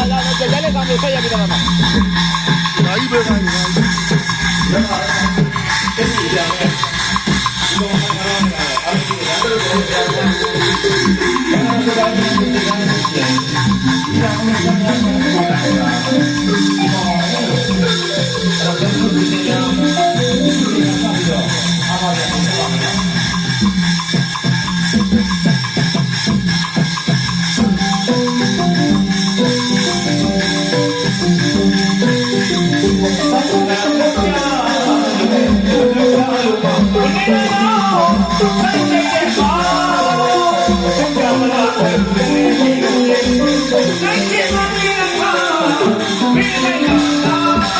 လာလာကြကြလေးကောင်ကိုဆက်ရပြီးတော့မှာဒါကြီးပဲခိုင်းနေတာ Music.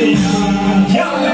Yeah.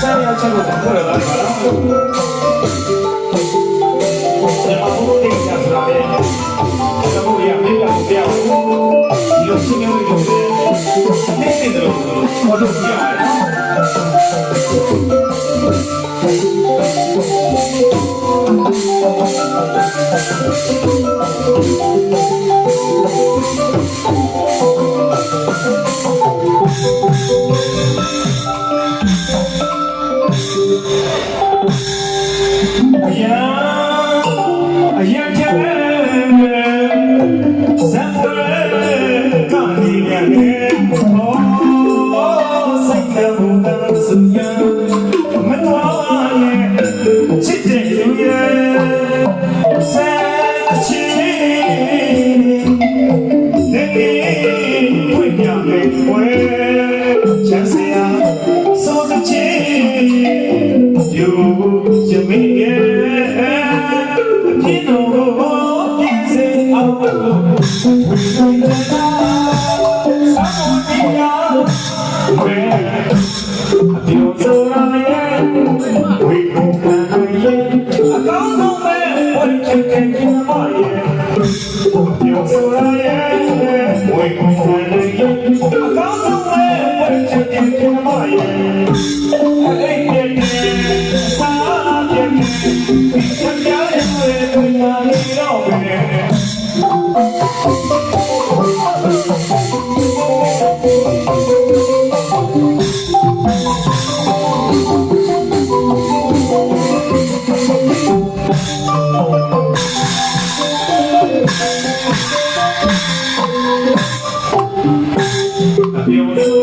ဆက်ရောက်ချက်ကိုပို့ရတာပါ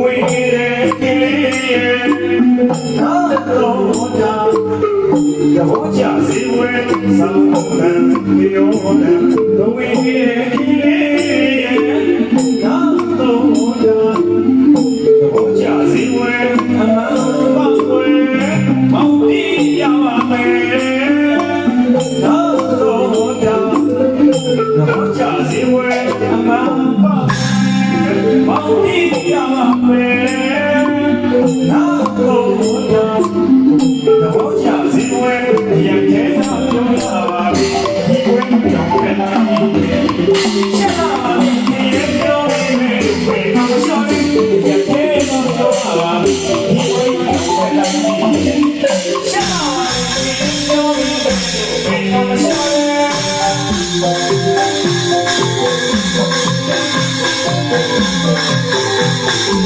ဝေရေကိလေသာတော်ကြာရဟောကြာစေဝေသံဃောနံယောနံသဝေရေကိလေသာတော်ကြာရဟောကြာစေဝေအမန်ပါ 你不要浪费。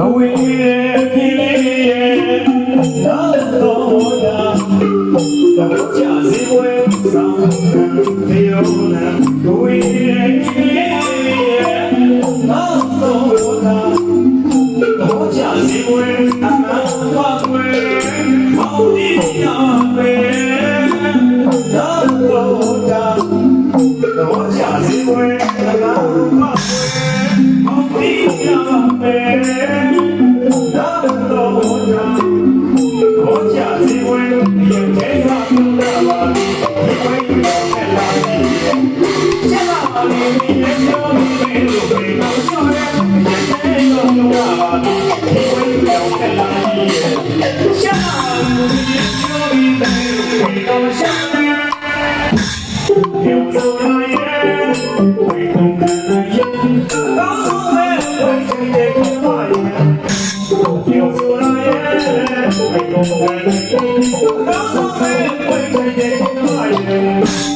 အဝေးရဲ့ခင်လေးရဲ့နောက်တော့တာတော့ကြာစီဝဲဆောင်တယ်ပြောနေအဝေးရဲ့ခင်လေး 千里万里，没有你，白露飞到山那边。千里万里，没有你，白露飞到山那边。有树那夜，会看春的眼睛。告诉妹，春天的桃花艳。有树那夜，会懂爱的眼睛。告诉妹，春天的桃花艳。